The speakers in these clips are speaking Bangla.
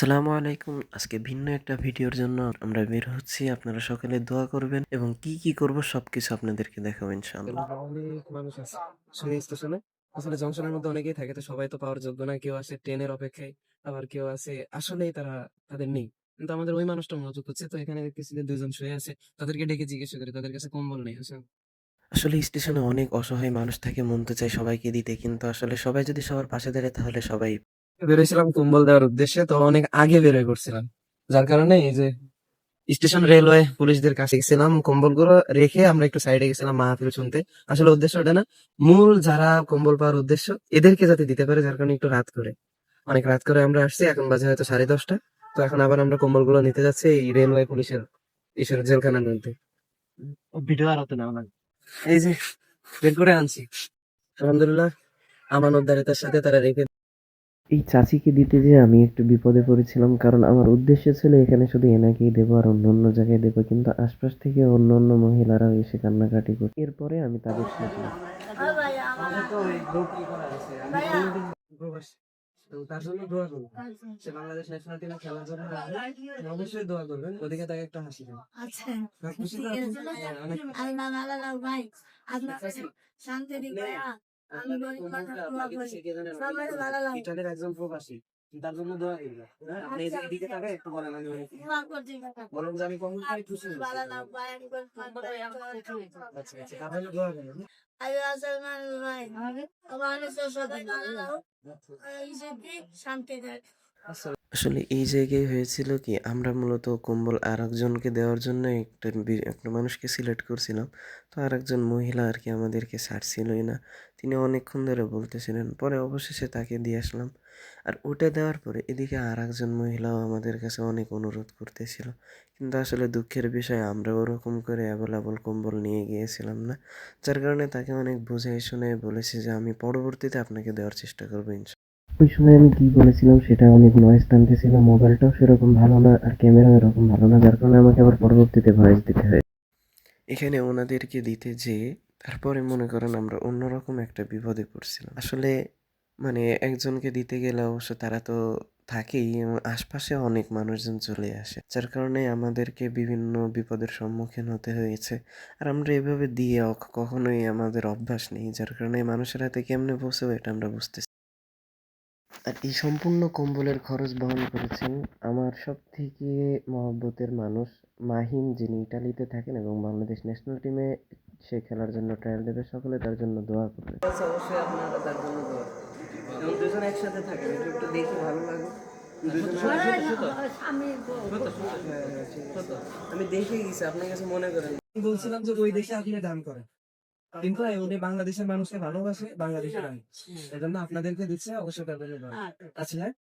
আসসালামু আলাইকুম। আজকে ভিন্ন একটা ভিডিওর জন্য আমরা বের হচ্ছি। আপনারা সকালে দোয়া করবেন এবং কি কি করব সবকিছু আপনাদেরকে দেখাবো ইনশাআল্লাহ। অনেক মানুষ আছে। শুনে স্টেশনে? আসলে জংশনের মধ্যে অনেকেই থাকে তো সবাই তো পাওয়ার যোগ্য না। কেউ আছে ট্রেনের অপেক্ষায় আবার কেউ আছে আসলেই তারা তাদের নেই। কিন্তু আমাদের ওই মানুষটা মনোযোগ হচ্ছে তো এখানে দেখতেছি যে দুজন শুয়ে আছে তাদেরকে ডেকে জিজ্ঞেস করি তাদের কাছে কম্বল নেই আসলে আসলে স্টেশনে অনেক অসহায় মানুষ থাকে মন তো চাই সবাইকে দিতে কিন্তু আসলে সবাই যদি সবার পাশে দাঁড়ায় তাহলে সবাই বেরোয়েছিলাম কম্বল দেওয়ার উদ্দেশ্যে তো অনেক আগে বেরোয় করছিলাম যার কারণে এই যে স্টেশন রেলওয়ে পুলিশদের কাছে গেছিলাম কম্বলগুলো রেখে আমরা একটু সাইডে গেছিলাম মাহফিল শুনতে। আসলে উদ্দেশ্য ওটা না মূল যারা কম্বল পাওয়ার উদ্দেশ্য এদেরকে যাতে দিতে পারে যার কারণে একটু রাত করে। অনেক রাত করে আমরা আসছি এখন বাজে হয়তো সাড়ে দশটা। তো এখন আবার আমরা কম্বলগুলো নিতে যাচ্ছি এই রেলওয়ে পুলিশের ইসের জেলখানার মধ্যে। ভিডিও আর হতে না। এই যে বের করে আনছি। আলহামদুলিল্লাহ আমানতদারিতার সাথে তারা রেখে এই চাচিকে দিতে যে আমি একটু বিপদে পড়েছিলাম, কারণ আমার উদ্দেশ্য ছিল এখানে শুধু এনাকেই দেবো আর অন্য অন্য জায়গায় দেবো, কিন্তু আশপাশ থেকে অন্য অন্য মহিলারাও এসে কান্নাকাটি করে এরপরে আমি তাদের সাথে মানুষ দোয়া একজন প্রবাসী তার জন্য হ্যাঁ, আপনি এদিকে একটু বলেন আমি বলেন যে আমি খুশি আচ্ছা আচ্ছা তাহলে দোয়া করেন। আল্লাহ সালমান ভাই আমার সবাই ভালো লাগো এই যে কি? শান্তি দেয়। আসলে এই জায়গায় হয়েছিল কি, আমরা মূলত কম্বল আর একজনকে দেওয়ার জন্য একটা একটা মানুষকে সিলেক্ট করছিলাম। তো আর একজন মহিলা আর কি আমাদেরকে ছাড়ছিলই না। তিনি অনেকক্ষণ ধরে বলতেছিলেন, পরে অবশেষে তাকে দিয়ে আসলাম। আর ওটা দেওয়ার পরে এদিকে আর একজন মহিলাও আমাদের কাছে অনেক অনুরোধ করতেছিল। কিন্তু আসলে দুঃখের বিষয়, আমরা ওরকম করে অ্যাভেলেবল কম্বল নিয়ে গিয়েছিলাম না। যার কারণে তাকে অনেক বুঝাই শুনে বলেছি যে, আমি পরবর্তীতে আপনাকে দেওয়ার চেষ্টা করব ইনশাল্লাহ ওই সময় আমি কি বলেছিলাম সেটা অনেক নয়েজ টানতেছিল মোবাইলটাও সেরকম ভালো না আর ক্যামেরাও এরকম ভালো না, যার কারণে আমাকে আবার পরবর্তীতে ভয়েস দিতে হয় এখানে ওনাদেরকে দিতে যেয়ে তারপরে মনে করেন আমরা অন্যরকম একটা বিপদে পড়ছিলাম। আসলে মানে একজনকে দিতে গেলে অবশ্য তারা তো থাকেই আশপাশে অনেক মানুষজন চলে আসে, যার কারণে আমাদেরকে বিভিন্ন বিপদের সম্মুখীন হতে হয়েছে। আর আমরা এভাবে দিয়ে কখনোই আমাদের অভ্যাস নেই, যার কারণে মানুষের হাতে কেমনে বসেও এটা আমরা বুঝতেছি আর এই সম্পূর্ণ কম্বলের খরচ বহন করেছেন আমার সব থেকে মহব্বতের মানুষ মাহিম যিনি ইটালিতে থাকেন এবং বাংলাদেশ ন্যাশনাল টিমে সে খেলার জন্য ট্রায়াল দেবে। সকলে তার জন্য দোয়া করবে। আচ্ছা, অবশ্যই আপনারা তার জন্য দোয়া এবং দুজন একসাথে থাকেন এটা একটু দেখে ভালো লাগে আমি আমি দেখে গেছি আপনার কাছে মনে করেন। বলছিলাম যে ওই দেশে আপনি দান করেন। কিন্তু উনি বাংলাদেশের মানুষকে ভালোবাসে বাংলাদেশের আমি এজন্য আপনাদেরকে দিচ্ছে অবশ্যই তাদের আচ্ছা। হ্যাঁ?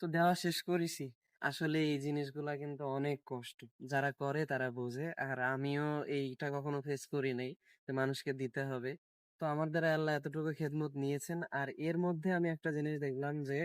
তো দেওয়া শেষ করেছি। আসলে এই জিনিসগুলা কিন্তু অনেক কষ্ট। যারা করে তারা বোঝে। আর আমিও এইটা কখনো ফেস করি নাই যে মানুষকে দিতে হবে। তো আমার দ্বারা আল্লাহ এতটুকু খেদমত নিয়েছেন। আর এর মধ্যে আমি একটা জিনিস দেখলাম যে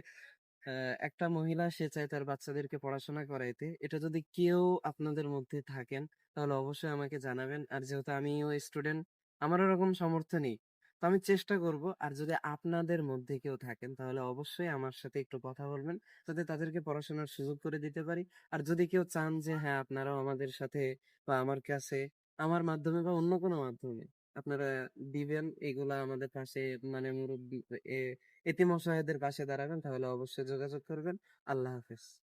একটা মহিলা সে চায় তার বাচ্চাদেরকে পড়াশোনা করাইতে। এটা যদি কেউ আপনাদের মধ্যে থাকেন, তাহলে অবশ্যই আমাকে জানাবেন। আর যেহেতু আমিও স্টুডেন্ট, আমার ওরকম সামর্থ্য নেই। তো আমি চেষ্টা করব, আর যদি আপনাদের মধ্যে কেউ থাকেন, তাহলে অবশ্যই আমার সাথে একটু কথা বলবেন, যাতে তাদেরকে পড়াশোনার সুযোগ করে দিতে পারি। আর যদি কেউ চান যে হ্যাঁ আপনারাও আমাদের সাথে বা আমার কাছে, আমার মাধ্যমে বা অন্য কোনো মাধ্যমে আপনারা দিবেন, এগুলা আমাদের পাশে মানে মুরব্বী এতিম অসহায়দের পাশে দাঁড়াবেন, তাহলে অবশ্যই যোগাযোগ করবেন। আল্লাহ হাফেজ।